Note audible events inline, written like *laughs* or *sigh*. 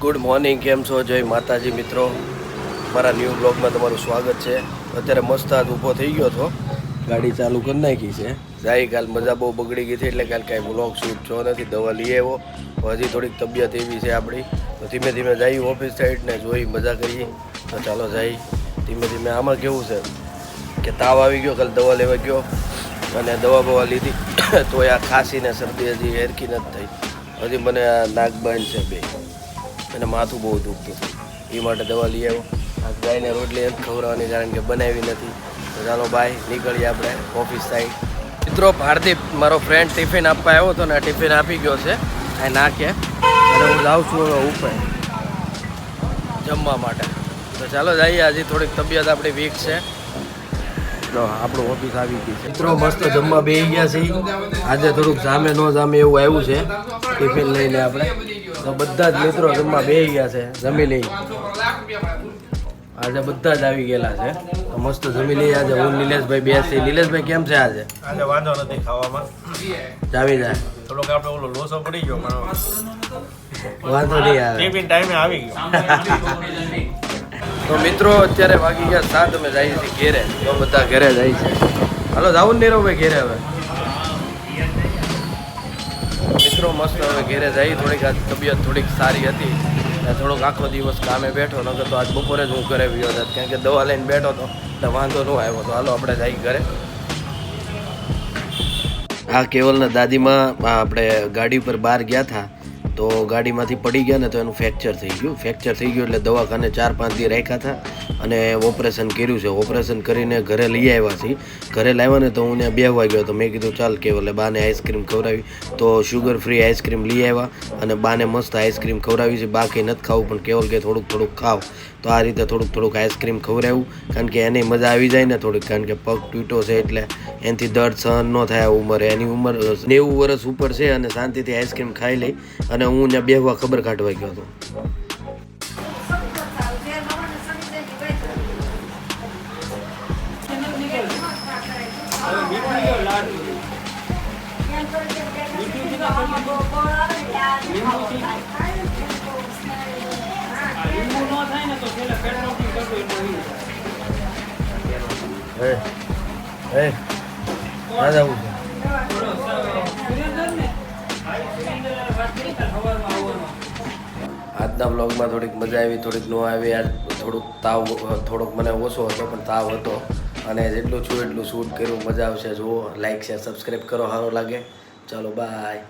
Good morning કેમ છો? જય માતાજી મિત્રો. મારા ન્યૂ બ્લોગમાં તમારું સ્વાગત છે. અત્યારે મસ્ત આજ ઊભો થઈ ગયો હતો. ગાડી ચાલુ કરી નાખી છે. જાય કાલ મજા બહુ બગડી ગઈ હતી, એટલે કાલ કાંઈ બ્લોગ શૂટ છો નથી. દવા લઈ આવ્યો. હજી થોડીક તબિયત એવી છે આપણી. તો ધીમે ધીમે જઈ ઓફિસ સાઈડ ને જોઈ મજા કરીએ. તો ચાલો જઈ ધીમે ધીમે આમાં કેવું છે? કે તાવ આવી ગયો, કાલ દવા લેવા ગયો. અને દવા બવા લીધી. *laughs* તો આ ખાંસી ને શરદી હજી હેરકી નથી થઈ. હજી મને આ નાક બંધ છે બે. અને માથું બહુ દુખતું હતું. એ માટે દવા લઈ આવ્યો. આ ગાયને રોટલી નથી ખવડાવવાની કારણ કે બનાવી નથી. તો ચાલો ભાઈ, નીકળીએ આપણે ઓફિસ સાઈડ. મિત્રો ભારતીપ મારો ફ્રેન્ડ ટિફિન આપવા આવ્યો હતો ને ટિફિન આપી ગયો છે. આ નાખે. અને હું જાઉં છું ઉપર. જમવા માટે. તો ચાલો જઈએ આજે થોડીક તબિયત આપણી વીક છે. તો આપણું ઓફિસ આવી ગઈ છે. મિત્રો મસ્ત જમવા બે ગયા છે આજે થોડુંક જામે ન જામે એવું આવ્યું છે. ટિફિન લઈને આપણે. તો બધા જ મિત્રો જમવા બે ગયા છે. જમી લઈ આજે બધા જ આવી ગયેલા છે. તો મસ્ત જમી લઈએ. આજે હું નિલેશભાઈ બેસી. નિલેશભાઈ કેમ છે આજે? આજે વાંધો નથી ખાવામાં. જામી જાય. થોડોક આપણે ઓલો લોસો પડી ગયો પણ વાંધો નહીં આવે. ટાઈમે આવી ગયો. *laughs* તો મિત્રો, અત્યારે વાગી ગયા સાત, અમે જઈએ છીએ ઘેરે. તો બધા ઘરે જાય છે. હાલો જાવું ને નીરવભાઈ ઘેરે હવે. મિત્રો, મસ્ત હવે ઘેરે જઈ, થોડીક આજ તબિયત થોડીક સારી હતી. થોડોક આખો દિવસ કામે બેઠો, નકર તો આજ બપોરે જ હું ઘરે ગયો હતો. કારણ કે દવા લઈને બેઠો હતો, એટલે વાંધો ન આવ્યો તો હાલો, આપણે જઈ ઘરે. આ કેવલના દાદીમાં આપણે ગાડી પર બહાર ગયા હતા. તો ગાડીમાંથી પડી ગયા ને તો એનું ફ્રેક્ચર થઈ ગયું. ફ્રેક્ચર થઈ ગયું એટલે દવાખાને ચાર પાંચ દી રાખ્યા હતા અને ઓપરેશન કર્યું છે. ઓપરેશન કરીને ઘરે લઈ આવ્યા છીએ. ઘરે લાવ્યા ને તો હું ત્યાં બેહવા ગયો તો મેં કીધું, ચાલ કેવલે બાને આઈસ્ક્રીમ ખવડાવી. તો શુગર ફ્રી આઈસ્ક્રીમ લઈ આવ્યા અને બાને મસ્ત આઈસ્ક્રીમ ખવડાવી છે. બાકી નથી ખાવું, પણ કેવલ કે થોડુંક થોડુંક ખાવ. તો આ રીતે થોડુંક થોડુંક આઈસ્ક્રીમ ખવડાવ્યું કારણ કે એની મજા આવી જાય ને થોડીક. કારણ કે પગ તૂટો છે એટલે એનાથી દર્દ સહન ન થાય ઉંમરે. એની ઉંમર નેવું વર્ષ ઉપર છે અને શાંતિથી આઈસ્ક્રીમ ખાઈ લઈ અને હું ત્યાં બેહવા ખબર કાઢવા ગયો હતો. હે હે આ જવું. છે આજના બ્લોગમાં થોડીક મજા આવી, થોડીક ન આવી. આજ થોડુંક તાવ, થોડોક મને ઓછો હતો, પણ તાવ હતો. અને જેટલું છું એટલું શૂટ કર્યું, મજા આવશે. જુઓ લાઇક શેર સબસ્ક્રાઈબ કરો. સારો લાગે. ચાલો બાય